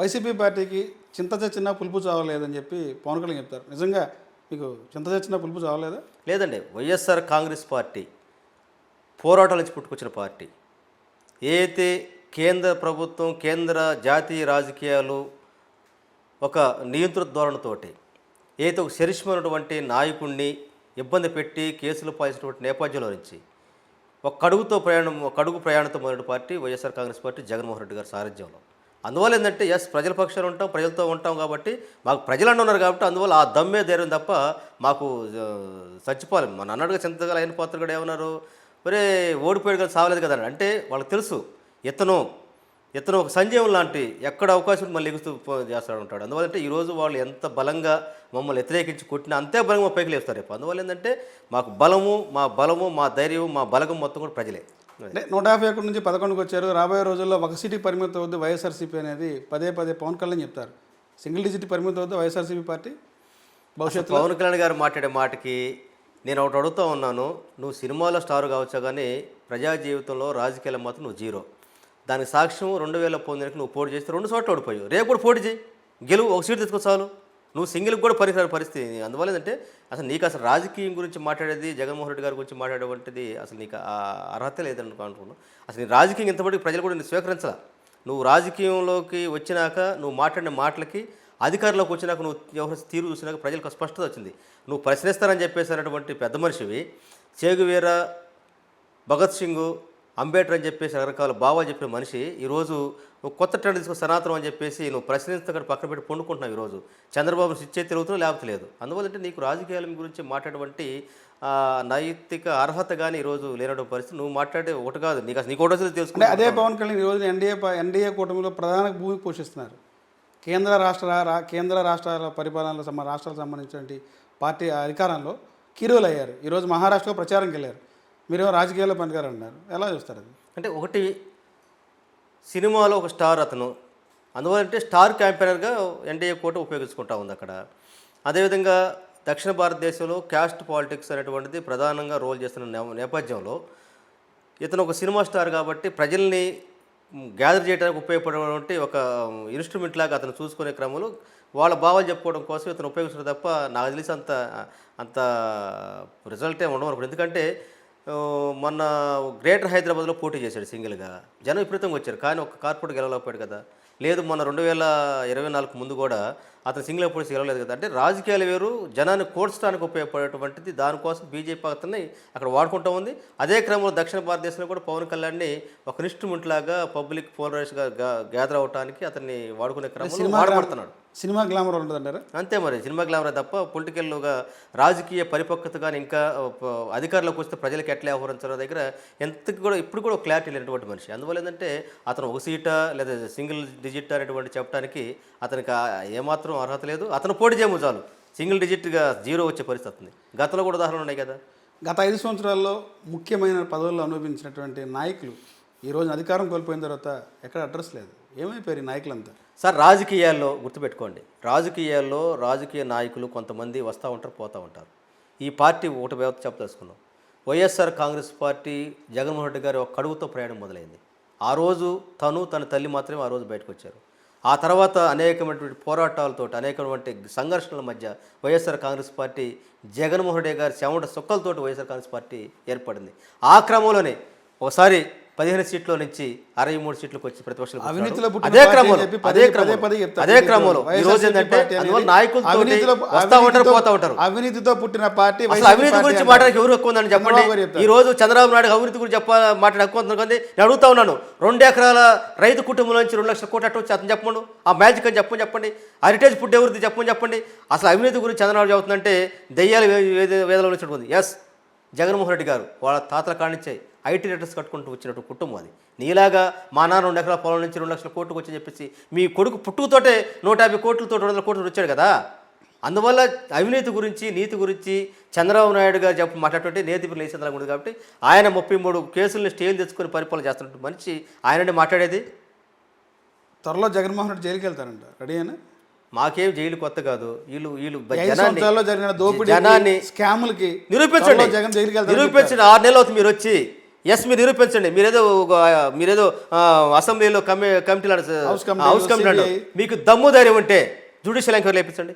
YCP పార్టీకి చింత చచ్చిన పులుపు చావలేదని చెప్పి పవన్ కళ్యాణ్ చెప్తారు. నిజంగా మీకు చింత చచ్చిన పులుపు చావలేదా? లేదండి. వైఎస్ఆర్ కాంగ్రెస్ పార్టీ పోరాటాల నుంచి పుట్టుకొచ్చిన పార్టీ. ఏదైతే కేంద్ర ప్రభుత్వం కేంద్ర జాతీయ రాజకీయాలు ఒక నియంత్రణ ధోరణితోటి ఏదైతే ఒక శరిష్మైనటువంటి నాయకుడిని ఇబ్బంది పెట్టి కేసులు పాల్చినటువంటి నేపథ్యంలో నుంచి ఒక కడుగుతో ప్రయాణం ఒక కడుగు ప్రయాణంతో మొదటి party YSR Congress party Jaganmohan Reddy గారి సారథ్యంలో. అందువల్ల ఏంటంటే ఎస్ ప్రజల పక్షాన ఉంటాం ప్రజలతో ఉంటాం కాబట్టి మాకు ప్రజలు ఉన్నారు కాబట్టి అందువల్ల ఆ దమ్మే ధైర్యం తప్ప మాకు చచ్చిపోవాలి. మన అన్నట్టుగా చింతగా అయిన పాత్ర కూడా ఏమన్నారు? ఒరే ఓడిపోయాడు కదా సావలేదు కదా అంటే వాళ్ళకి తెలుసు ఇతను ఇతను ఒక సంజయం లాంటి ఎక్కడ అవకాశం మళ్ళీ ఎగుస్తూ చేస్తాడు ఉంటాడు అందువల్ల అంటే ఈరోజు వాళ్ళు ఎంత బలంగా మమ్మల్ని వ్యతిరేకించి కొట్టినా అంతే బలంగా పైకి లేస్తారు రేపు అందువల్ల ఏంటంటే మాకు బలము మా బలము మా ధైర్యం మా బలగం మొత్తం కూడా ప్రజలే. అంటే నూట యాభై ఒకటి నుంచి పదకొండుకి వచ్చారు. రాబోయే రోజుల్లో ఒక సీటుకి పరిమితం అవుద్ది వైఎస్ఆర్సీపీ అనేది పదే పదే పవన్ కళ్యాణ్ చెప్తారు. సింగిల్ డిజిట్ పరిమితం అవుద్ది వైఎస్ఆర్సీపీ పార్టీ భవిష్యత్తులో పవన్ కళ్యాణ్ గారు మాట్లాడే మాటకి నేను ఒకటి అడుగుతూ ఉన్నాను. నువ్వు సినిమాలో స్టార్ కావచ్చు కానీ ప్రజా జీవితంలో రాజకీయాలు మాత్రం నువ్వు జీరో. దానికి సాక్ష్యం రెండు వేల పంతొమ్మిదికి నువ్వు పోటీ చేస్తే రెండు చోట్ల ఓడిపోయావు. రేపు కూడా పోటీ చేయి. గెలువు ఒక సీటు తెచ్చుకో చాలు. నువ్వు సింగిల్కి కూడా పరిసర పరిస్థితి అందువల్ల ఏంటంటే అసలు నీకు అసలు రాజకీయం గురించి మాట్లాడేది జగన్మోహన్ రెడ్డి గారి గురించి మాట్లాడేటువంటిది అసలు నీకు ఆ అర్హత లేదని అనుకుంటున్నాను అసలు నీ రాజకీయం ఇంతవరకు ప్రజలు కూడా నేను స్వీకరించాల. నువ్వు రాజకీయంలోకి వచ్చినాక నువ్వు మాట్లాడిన మాటలకి అధికారంలోకి వచ్చినాక నువ్వు తీరు చూసినాక ప్రజలకు స్పష్టత వచ్చింది. నువ్వు ప్రశ్నిస్తానని చెప్పేసి అనేటువంటి పెద్ద మనిషివి చేగువీర భగత్ సింగ్ అంబేద్కర్ అని చెప్పేసి రకరకాల భావాలు చెప్పిన మనిషి ఈరోజు నువ్వు కొత్త ట్రెండ్ తీసుకుని సనాతనం అని చెప్పేసి నువ్వు ప్రశ్నిస్తక్కడ పక్కన పెట్టి పండుకుంటున్నావు ఈరోజు. చంద్రబాబు ఇచ్చే తిరుగుతున్నావు లేకపోతే లేదు. అందువల్ల అంటే నీకు రాజకీయాల గురించి మాట్లాడేటువంటి నైతిక అర్హత కానీ ఈరోజు లేనటువంటి పరిస్థితి నువ్వు మాట్లాడే ఒకటి కాదు. నీకు అసలు నీకు ఒకటి తెలుసుకుంటే అదే పవన్ కళ్యాణ్ ఈ రోజు ఎన్డీఏ ఎన్డీఏ కూటమిలో ప్రధాన భూమికి పోషిస్తున్నారు. కేంద్ర రాష్ట్ర కేంద్ర రాష్ట్రాల పరిపాలనలో రాష్ట్రాలకు సంబంధించిన పార్టీ అధికారంలో కీరోలు అయ్యారు ఈరోజు మహారాష్ట్రలో ప్రచారంకి వెళ్ళారు. మీరేమో రాజకీయాల్లో పనికారు అన్నారు ఎలా చూస్తారు అది? అంటే ఒకటి సినిమాలో ఒక స్టార్ అతను. అందువల్ల అంటే స్టార్ క్యాంపెయినర్గా ఎన్డీఏ కోట ఉపయోగించుకుంటా ఉంది అక్కడ. అదేవిధంగా దక్షిణ భారతదేశంలో క్యాస్ట్ పాలిటిక్స్ అనేటువంటిది ప్రధానంగా రోల్ చేస్తున్న నేపథ్యంలో ఇతను ఒక సినిమా స్టార్ కాబట్టి ప్రజల్ని గ్యాదర్ చేయడానికి ఉపయోగపడేటువంటి ఒక ఇన్స్ట్రుమెంట్ లాగా అతను చూసుకునే క్రమంలో వాళ్ళ భావాలు చెప్పుకోవడం కోసం ఇతను ఉపయోగిస్తారు తప్ప నాకు తెలిసి అంత అంత రిజల్ట్ ఉండవు ఎందుకంటే మొన్న గ్రేటర్ హైదరాబాద్లో పోటీ చేశాడు సింగిల్గా. జనం విపరీతంగా వచ్చారు. కానీ ఒక కార్పొరేట్ గెలవలేకపోయాడు కదా. లేదు మొన్న రెండు వేల ఇరవై నాలుగు ముందు కూడా అతను సింగిల్ పోటీ గెలవలేదు కదా. అంటే రాజకీయాలు వేరు జనాన్ని కోర్చడానికి ఉపయోగపడేటువంటిది దానికోసం బీజేపీ అతన్ని అక్కడ వాడుకుంటూ ఉంది. అదే క్రమంలో దక్షిణ భారతదేశంలో కూడా పవన్ కళ్యాణ్ని ఒక ఇన్స్ట్రుమెంట్ లాగా పబ్లిక్ పోలరైజ్గా గ్యాదర్ అవడానికి అతన్ని వాడుకునే క్రమంలో వాడబడుతున్నాడు. సినిమా గ్లామర్ ఉంటుందంటారా? అంతే మరి సినిమా గ్లామర్ తప్ప పొలిటికల్గా రాజకీయ పరిపక్వత కానీ ఇంకా అధికారంలోకి వస్తే ప్రజలకు ఎట్లా వ్యవహరించారో దగ్గర ఎంతకి కూడా ఇప్పుడు కూడా క్లారిటీ లేనటువంటి మనిషి. అందువల్ల ఏంటంటే అతను ఒక సీటా లేదా సింగిల్ డిజిట్ అనేటువంటి చెప్పడానికి అతనికి ఏమాత్రం అర్హత లేదు. అతను పోటీ చేయము చాలు. సింగిల్ డిజిట్గా జీరో వచ్చే పరిస్థితి ఉంది గతంలో కూడా ఉదాహరణలు ఉన్నాయి కదా. గత ఐదు సంవత్సరాల్లో ముఖ్యమైన పదవుల్లో అనుభవించినటువంటి నాయకులు ఈ రోజు అధికారం కోల్పోయిన తర్వాత ఎక్కడ అడ్రస్ లేదు. ఏమైపోయారు ఈ నాయకులంతా? సార్ రాజకీయాల్లో గుర్తుపెట్టుకోండి. రాజకీయాల్లో రాజకీయ నాయకులు కొంతమంది వస్తూ ఉంటారు పోతూ ఉంటారు. ఈ పార్టీ ఒకటి వ్యవస్థ చెప్పదలుచుకున్నాం. YSR Congress party Jaganmohan Reddy గారి ఒక కడుగుతో ప్రయాణం మొదలైంది. ఆ రోజు తను తన తల్లి మాత్రమే ఆ రోజు బయటకు వచ్చారు. ఆ తర్వాత అనేకమైనటువంటి పోరాటాలతో అనేకమైనటువంటి సంఘర్షణల మధ్య YSR Congress party Jaganmohan Reddy గారి చెమట సుక్కలతోటి వైఎస్ఆర్ కాంగ్రెస్ పార్టీ ఏర్పడింది. ఆ క్రమంలోనే ఒకసారి పదిహేను సీట్లో నుంచి అరవై మూడు సీట్లకు వచ్చి ప్రతిపక్షాలు అదే క్రమంలో అదే క్రమంలో. అదే క్రమంలో. ఈ రోజు ఏంటంటే అవినీతిలో- వస్తా ఉంటారు పోతా ఉంటారు. అవినీతితో పుట్టిన పార్టీ అసలు అవినీతి గురించి. మాట్లాడక ఎవరు ఎక్కువ ఉందని చెప్పండి. ఈ రోజు చంద్రబాబు నాయుడు అవినీతి గురించి చెప్ప మాట్లాడే ఎక్కువ ఉంది కానీ నేను అడుగుతా ఉన్నాను. రెండు ఎకరాల రైతు కుటుంబం నుంచి రెండు లక్షల కోట్ల వచ్చి అతను చెప్పండు ఆ మ్యాజిక్ అని చెప్పని చెప్పండి. హెరిటేజ్ ఫుడ్ ఎవరిది చెప్పని చెప్పండి. అసలు అవినీతి గురించి చంద్రబాబు చెబుతుందంటే దెయ్యాలు వేదలో వచ్చినట్టుంది ఎస్ జగన్మోహన్ రెడ్డి గారు వాళ్ళ తాతల కానిచ్చే ఐటీ రిటర్న్స్ కట్టుకుంటూ వచ్చినట్టు కుటుంబం అది. నీలాగా మా నాన్న రెండు ఎకరాల పొలం నుంచి రెండు లక్షల కోట్లకు వచ్చి చెప్పేసి మీ కొడుకు పుట్టుకతోటే నూట యాభై కోట్లతో రెండు వందల కోట్లు వచ్చాడు కదా. అందువల్ల అవినీతి గురించి నీతి గురించి చంద్రబాబు నాయుడు గారు చెప్పి మాట్లాడుతుంటే నేతి లేచి చంద్రబాబు ఉంది కాబట్టి ఆయన ముప్పై మూడు కేసులను స్టేలు తెచ్చుకొని పరిపాలన చేస్తున్నట్టు మనిషి ఆయనండి మాట్లాడేది. త్వరలో జగన్మోహన్ రెడ్డి జైలుకి వెళ్తారంట. రెడీ అయినా మాకేం జైలు కొత్త కాదు. వీళ్ళు వీళ్ళు జనాన్ని జరిగిన దోపిడీ జనాన్ని స్కాములకి నిరూపించండి. జగన్ జైలుకి నిరూపించండి ఆరు నెలలు అవుతుంది మీరు వచ్చి. ఎస్ మీరు నిరూపించండి. మీరేదో మీరేదో అసెంబ్లీలో కమి కమిటీలు హౌస్ కమిటీ. మీకు దమ్ము ధైర్యం ఉంటే జ్యుడిషియల్ ఎంక్వైరీ లేపించండి.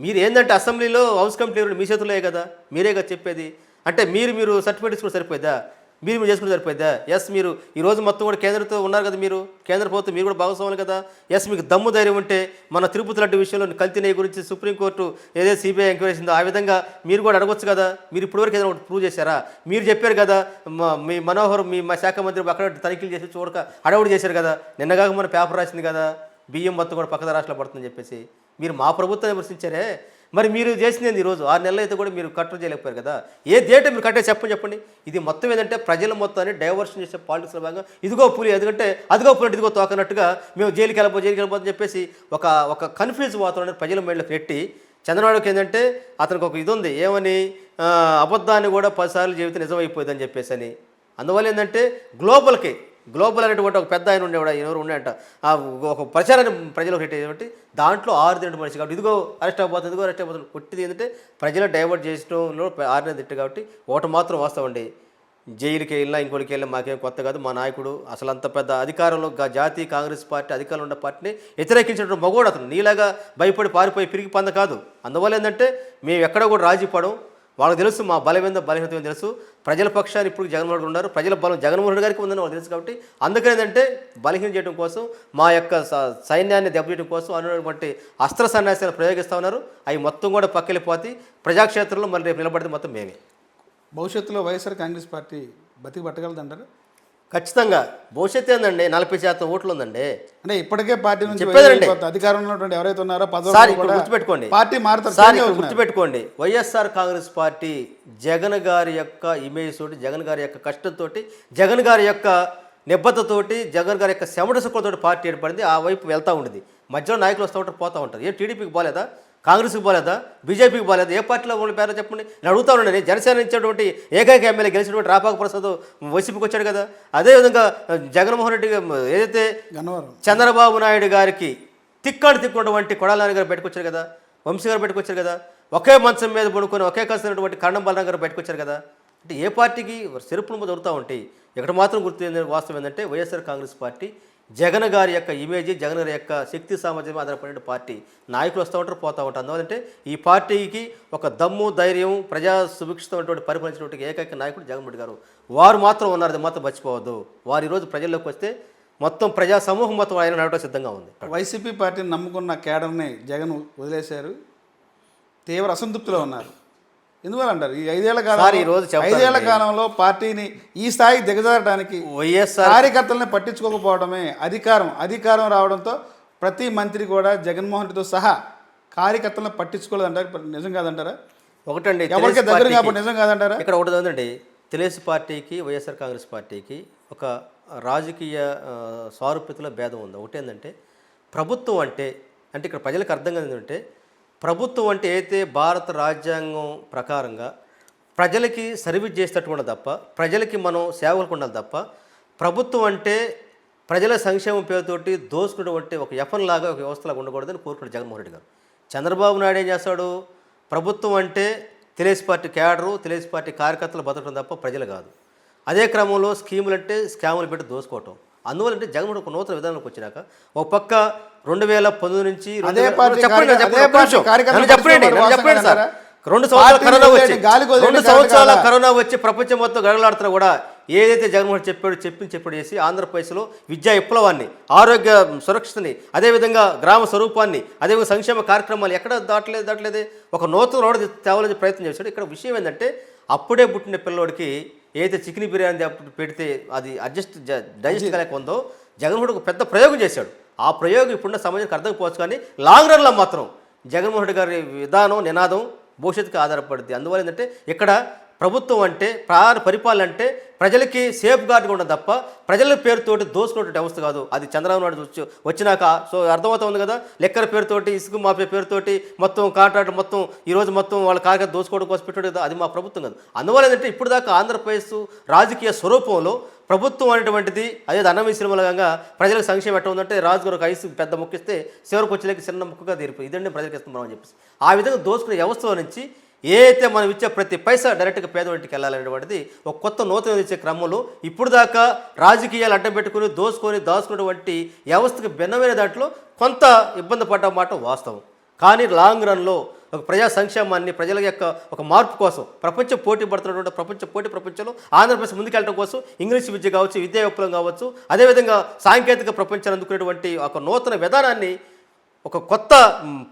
మీరు ఏంటంటే అసెంబ్లీలో హౌస్ కమిటీ మీ చేతుల్లో కదా. మీరే కదా చెప్పేది. అంటే మీరు మీరు సర్టిఫికేట్ తీసుకుంటే సరిపోద్దా మీరు మీరు చేసుకుంటే సరిపోద్దా ఎస్ మీరు. ఈ రోజు మొత్తం కూడా కేంద్రంతో ఉన్నారు కదా మీరు. కేంద్ర ప్రభుత్వం మీరు కూడా భాగస్వాములు కదా. ఎస్ మీకు దమ్ము ధైర్యం ఉంటే మన తిరుపతి లాంటి విషయంలో కల్తీనయ్య గురించి సుప్రీంకోర్టు ఏదైతే సిబిఐ ఎంక్వైరీ చేసిందో ఆ విధంగా మీరు కూడా అడగొచ్చు కదా. మీరు ఇప్పటివరకు ఏదైనా ఒకటి ప్రూవ్ చేశారా? మీరు చెప్పారు కదా మా- మీ మనోహర్ మీ మా శాఖ మంత్రి అక్కడ తనిఖీలు చేసి చూడక అడవుడు చేశారు కదా. నిన్నగాక మన పేపర్ రాసింది కదా. బియ్యం మొత్తం కూడా పక్కన రాష్ట్రంలో పడుతుందని చెప్పేసి. మీరు మా ప్రభుత్వం విమర్శించారే? మరి మీరు చేసింది ఈరోజు ఆరు నెలలు అయితే కూడా మీరు కట్టడి చేయలేకపోయారు కదా? ఏ డేట్ మీరు కట్టే చెప్పండి చెప్పండి. ఇది మొత్తం ఏంటంటే ప్రజల మొత్తాన్ని డైవర్షన్ చేసే పాలిటిక్స్లో భాగంగా ఇదిగో పులి ఎందుకంటే అదిగో పులి ఇదిగో తోకనట్టుగా మేము జైలుకి వెళ్ళబో జైలుకి వెళ్ళిపోతుందని చెప్పేసి ఒక ఒక కన్ఫ్యూజ్ వాతావరణం ప్రజల మైండ్లో పెట్టి చంద్రబాబుకి ఏంటంటే అతనికి ఒక ఇది ఉంది ఏమని అబద్ధాన్ని కూడా పదిసార్లు జీవితం నిజమైపోయిందని చెప్పేసి అని. అందువల్ల ఏంటంటే గ్లోబల్కి గ్లోబల్ అనేటువంటి ఒక పెద్ద ఆయన ఉండేవాడు ఎవరు ఉండేట ఆ ఒక ప్రచారాన్ని ప్రజలకు పెట్టేటువంటి దాంట్లో ఆరు తింటు మనిషి కాబట్టి ఇదిగో అరెస్ట్ అయిపోతుంది ఇదిగో అరెస్ట్ అయిపోతుంది. కొట్టిది ఏంటంటే ప్రజలు డైవర్ట్ చేసడంలో ఆరునే తిట్టు కాబట్టి ఒకటి మాత్రం వాస్తవండి జైలుకి వెళ్ళినా ఇంకోటికి వెళ్ళినా మాకేం కొత్త కాదు. మా నాయకుడు అసలు అంత పెద్ద అధికారంలో జాతీయ కాంగ్రెస్ పార్టీ అధికారంలో ఉన్న పార్టీని వ్యతిరేకించినటువంటి మగోడు అతను. నీలాగా భయపడి పారిపోయి పిరిగి పంద కాదు. అందువల్ల ఏంటంటే మేము ఎక్కడ కూడా రాజీ పడం వాళ్ళకి తెలుసు మా బలమైన బలహీనత తెలుసు. ప్రజల పక్షాన్ని ఇప్పుడు జగన్మోహన్ రెడ్డి ఉన్నారు. ప్రజల బలం జగన్మోహన్ రెడ్డి గారికి ఉందని వాళ్ళు తెలుసు కాబట్టి అందుకని ఏంటంటే బలహీనం చేయడం కోసం మా యొక్క స- సైన్యాన్ని దెబ్బతీయడం కోసం అనేటువంటి అస్త్ర సన్యాసాలు ప్రయోగిస్తూ ఉన్నారు. అవి మొత్తం కూడా పక్కెళ్ళిపోతే ప్రజాక్షేత్రంలో మళ్ళీ రేపు నిలబడితే మొత్తం మేమే. భవిష్యత్తులో వైఎస్ఆర్ కాంగ్రెస్ పార్టీ బతికి పట్టగలదంటారు ఖచ్చితంగా. భవిష్యత్తు ఏందండి? నలభై శాతం ఓట్లు ఉందండి అంటే ఇప్పటికే పార్టీ నుంచి చెప్పేదండి. అధికారంలో ఎవరైతే ఉన్నారో కూడా గుర్తుపెట్టుకోండి. పార్టీ మారుతారు సార్. గుర్తుపెట్టుకోండి. వైఎస్ఆర్ కాంగ్రెస్ పార్టీ జగన్ గారి యొక్క ఇమేజ్ తోటి జగన్ గారి యొక్క కష్టంతో జగన్ గారి యొక్క నిబద్ధతోటి జగన్ గారి యొక్క శమట సుఖంతో పార్టీ ఏర్పడింది. ఆ వైపు వెళ్తూ ఉండేది మధ్యలో నాయకులు వస్తూ ఉంటారు పోతూ ఉంటారు. ఏ టీడీపీకి బాలేదా కాంగ్రెస్కి బాలేదా బీజేపీకి బాలేదా ఏ పార్టీలో పేరు చెప్పండి. నేను అడుగుతా ఉన్నాను. నేను జనసేన ఇచ్చేటువంటి ఏకైక ఎమ్మెల్యే గెలిచినటువంటి రాపాక ప్రసాద్ వైసీపీకి వచ్చాడు కదా. అదేవిధంగా జగన్మోహన్ రెడ్డి ఏదైతే చంద్రబాబు నాయుడు గారికి తిక్కాడు తిక్కున్నటువంటి కొడాలని గారు పెట్టుకొచ్చారు కదా. వంశీ గారు పెట్టుకొచ్చారు కదా. ఒకే మంచం మీద పడుకొని ఒకే కలిసినటువంటి కరణం బలరాం గారు పెట్టుకొచ్చారు కదా. అంటే ఏ పార్టీకి చెరుపులు దొరుకుతూ ఉంటాయి ఇక్కడ మాత్రం గుర్తు వాస్తవం ఏంటంటే వైఎస్ఆర్ కాంగ్రెస్ పార్టీ జగన్ గారి యొక్క ఇమేజ్ జగన్ గారి యొక్క శక్తి సామర్థ్యం ఆధారపడిన పార్టీ. నాయకులు వస్తూ ఉంటారు పోతూ ఉంటారు. అందువల్లంటే ఈ పార్టీకి ఒక దమ్ము ధైర్యం ప్రజా సుభిక్షితమైనటువంటి పరిపాలించినటువంటి ఏకైక నాయకుడు జగన్మోహన్ రెడ్డి గారు. వారు మాత్రం ఉన్నారు అది మాత్రం మర్చిపోవద్దు. వారు ఈరోజు ప్రజల్లోకి వస్తే మొత్తం ప్రజా సమూహం మొత్తం ఆయన నడవడం సిద్ధంగా ఉంది. వైసీపీ పార్టీని నమ్ముకున్న కేడర్ని జగన్ వదిలేశారు. తీవ్ర అసంతృప్తిలో ఉన్నారు. ఎందువల్ల అంటారు ఈ ఐదేళ్ళ కాలం ఈ రోజు. ఐదేళ్ళ కాలంలో పార్టీని ఈ స్థాయికి దిగజారడానికి వైఎస్ఆర్ కార్యకర్తల్ని పట్టించుకోకపోవడమే అధికారం. అధికారం రావడంతో ప్రతి మంత్రి కూడా జగన్మోహన్ రెడ్డితో సహా కార్యకర్తలను పట్టించుకోలేదంటారు. నిజం కాదంటారా? ఒకటండి ఎవరికి దగ్గర కాబట్టి నిజం కాదంటారా? ఇక్కడ ఒకటి ఉందండి. తెలుగు పార్టీకి వైఎస్ఆర్ కాంగ్రెస్ పార్టీకి ఒక రాజకీయ సారూప్యతలో భేదం ఉంది. ఒకటి ఏంటంటే ప్రభుత్వం అంటే అంటే ఇక్కడ ప్రజలకు అర్థం కాదు ఏంటంటే ప్రభుత్వం అంటే అయితే భారత రాజ్యాంగం ప్రకారంగా ప్రజలకి సర్వీస్ చేసేటటువంటి తప్ప ప్రజలకి మనం సేవలకు ఉండాలి తప్ప ప్రభుత్వం అంటే ప్రజల సంక్షేమం పేరుతోటి దోసుకున్నటువంటి ఒక ఎఫన్ లాగా ఒక వ్యవస్థలాగా ఉండకూడదని కోరుకున్నాడు జగన్మోహన్ రెడ్డి గారు. చంద్రబాబు నాయుడు ఏం చేస్తాడు? ప్రభుత్వం అంటే Telugu party cadre Telugu party కార్యకర్తలు బతకడం తప్ప ప్రజలు కాదు. అదే క్రమంలో స్కీములు అంటే స్కాములు పెట్టి దోసుకోవటం అందువల్ల అంటే జగన్మోహన్ ఒక నూతన విధానంలోకి వచ్చినాక ఒక పక్క రెండు వేల పంతొమ్మిది నుంచి చెప్పండి, చెప్పండి, సార్? రెండు సంవత్సరాల కరోనా వచ్చి రెండు సంవత్సరాల? కరోనా వచ్చి ప్రపంచం మొత్తం గడగలాడుతున్నా కూడా ఏదైతే జగన్మోహన్ చెప్పాడు చెప్పింది చెప్పాడు చేసి ఆంధ్రప్రదేశ్లో విద్యా విప్లవాన్ని ఆరోగ్య సురక్షతని అదేవిధంగా గ్రామ స్వరూపాన్ని అదేవిధంగా సంక్షేమ కార్యక్రమాలు ఎక్కడ దాటలేదు దాటలేదే ఒక నూతన రోడ్ తేవాలని ప్రయత్నం చేశాడు ఇక్కడ విషయం ఏంటంటే అప్పుడే పుట్టిన పిల్లోడికి ఏదైతే చికెన్ బిర్యానీ పెడితే అది అడ్జస్ట్ డైజెస్ట్ కాలేక ఉందో జగన్మోహన్ ఒక పెద్ద ప్రయోగం చేశాడు. ఆ ప్రయోగం ఇప్పుడున్న సమాజానికి అర్థం పోవచ్చు కానీ లాంగ్ రన్లో మాత్రం జగన్మోహన్ రెడ్డి గారి విధానం నినాదం భవిష్యత్తుకి ఆధారపడుద్ది. అందువల్ల ఏంటంటే ఇక్కడ ప్రభుత్వం అంటే ప్రాణ పరిపాలన అంటే ప్రజలకి సేఫ్ గార్డ్గా ఉండదు తప్ప ప్రజల పేరుతోటి దోసుకున్నటువంటి అవస్థ కాదు. అది చంద్రబాబు నాయుడు వచ్చి వచ్చినాక సో అర్థమవుతుంది కదా లెక్కల పేరుతోటి ఇసుక మాఫియా పేరుతోటి మొత్తం కాంట్రాక్ట్ మొత్తం ఈరోజు మొత్తం వాళ్ళ కార్యకర్త దోసుకోవడం కోసం పెట్టాడు కదా అది మా ప్రభుత్వం కాదు. అందువల్ల ఏంటంటే ఇప్పుడు దాకా ఆంధ్రప్రదేశ్ రాజకీయ స్వరూపంలో ప్రభుత్వం అనేటువంటిది అదే అన్నమీ సినిమాలుగా ప్రజలకు సంక్షేమం ఎట్లా ఉందంటే రాజుగారు ఒక ఐసు పెద్ద మొక్కిస్తే చివరికి వచ్చేలేక చిన్న ముక్కగా తీరిపోయి ఇదండి ప్రజలకు ఇస్తున్నాం అని చెప్పేసి. ఆ విధంగా దోసుకునే వ్యవస్థలో నుంచి ఏదైతే మనం ఇచ్చే ప్రతి పైసా డైరెక్ట్గా పేదవాడికి వెళ్ళాలనేటువంటిది ఒక కొత్త నూతన ఇచ్చే క్రమంలో ఇప్పుడు దాకా రాజకీయాలు అడ్డం పెట్టుకుని దోసుకొని దాచుకున్నటువంటి వ్యవస్థకు భిన్నమైన దాంట్లో కొంత ఇబ్బంది పడ్డ మాట వాస్తవం. కానీ లాంగ్ రన్లో ఒక ప్రజా సంక్షేమాన్ని ప్రజల యొక్క ఒక మార్పు కోసం ప్రపంచ పోటీ పడుతున్నటువంటి ప్రపంచ పోటీ ప్రపంచంలో ఆంధ్రప్రదేశ్ ముందుకెళ్ళడం కోసం ఇంగ్లీష్ విద్య కావచ్చు విద్యా విప్లవం కావచ్చు అదేవిధంగా సాంకేతిక ప్రపంచాన్ని అందుకునేటువంటి ఒక నూతన విధానాన్ని ఒక కొత్త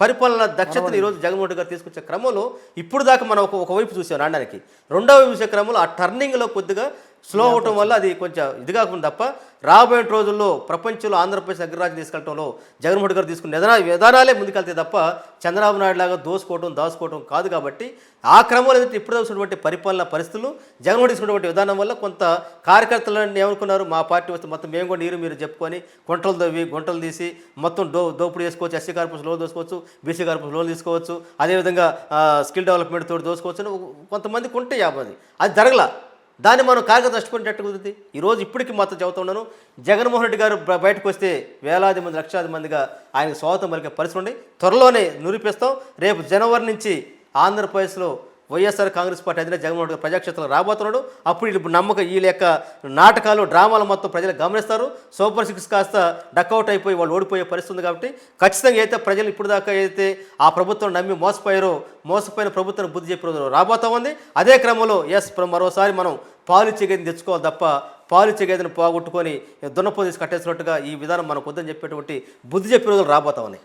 పరిపాలన దక్షతను ఈరోజు జగన్మోహన్ రెడ్డి గారు తీసుకొచ్చే క్రమంలో ఇప్పుడు దాకా మనం ఒక ఒకవైపు చూసాం రావడానికి రెండవ వైపు చూసే క్రమంలో ఆ టర్నింగ్లో కొద్దిగా స్లో అవటం వల్ల అది కొంచెం ఇది కాకుండా తప్ప రాబోయే రోజుల్లో ప్రపంచంలో ఆంధ్రప్రదేశ్ అగ్రరాజ్యం తీసుకెళ్ళటంలో జగన్మోహన్ గారు తీసుకున్న విధాన విధానాలే ముందుకెళ్తే తప్ప చంద్రబాబు నాయుడు లాగా దోసుకోవటం దాచుకోవటం కాదు కాబట్టి ఆ క్రమంలో ఏదైతే ఇప్పుడు చూసినటువంటి పరిపాలన పరిస్థితులు జగన్మోహన్ తీసుకున్నటువంటి విధానం వల్ల కొంత కార్యకర్తలను ఏమనుకున్నారు? మా పార్టీ వస్తే మొత్తం మేము కూడా నీరు మీరు చెప్పుకొని గుంటలు తవ్వి గుంటలు తీసి మొత్తం డో దోపిడీ చేసుకోవచ్చు. ఎస్సీ కార్పొరేషన్ లోన్ తీసుకోవచ్చు బీసీ కార్పొరేషన్ లోన్ తీసుకోవచ్చు అదేవిధంగా స్కిల్ డెవలప్మెంట్ తోటి దోసుకోవచ్చు కొంతమందికి ఉంటే యాభై అది జరగల. దాన్ని మనం కార్యకర్త నష్టపోయినట్టు కుదిరింది ఈరోజు ఇప్పటికీ మాత్రం చెబుతున్నాను జగన్మోహన్ రెడ్డి గారు బయటకు వస్తే వేలాది మంది లక్షలాది మందిగా ఆయనకు స్వాగతం పలికే పరిస్థితి త్వరలోనే నిరూపిస్తాం. రేపు జనవరి నుంచి ఆంధ్రప్రదేశ్లో వైఎస్ఆర్ కాంగ్రెస్ పార్టీ అధినేత జగన్మోహన్ రెడ్డి ప్రజాక్షేత్రంలో రాబోతున్నాడు. అప్పుడు వీళ్ళు నమ్మకం వీళ్ళ యొక్క నాటకాలు డ్రామాలు మొత్తం ప్రజలు గమనిస్తారు. సూపర్ సిక్స్ కాస్త డక్అవుట్ అయిపోయి వాళ్ళు ఓడిపోయే పరిస్థితి ఉంది కాబట్టి ఖచ్చితంగా అయితే ప్రజలు ఇప్పుడు దాకా అయితే ఆ ప్రభుత్వం నమ్మి మోసపోయారో మోసపోయిన ప్రభుత్వం బుద్ధి చెప్పిన రోజు రాబోతా ఉంది. అదే క్రమంలో ఎస్ మరోసారి మనం పాలు గేదెని తెచ్చుకోవాలి తప్ప పాలు చెగేదని పోగొట్టుకొని దున్నపో తీసి కట్టేసినట్టుగా ఈ విధానం మనకు వద్దని చెప్పేటువంటి బుద్ధి చెప్పే రోజులు రాబోతా ఉన్నాయి.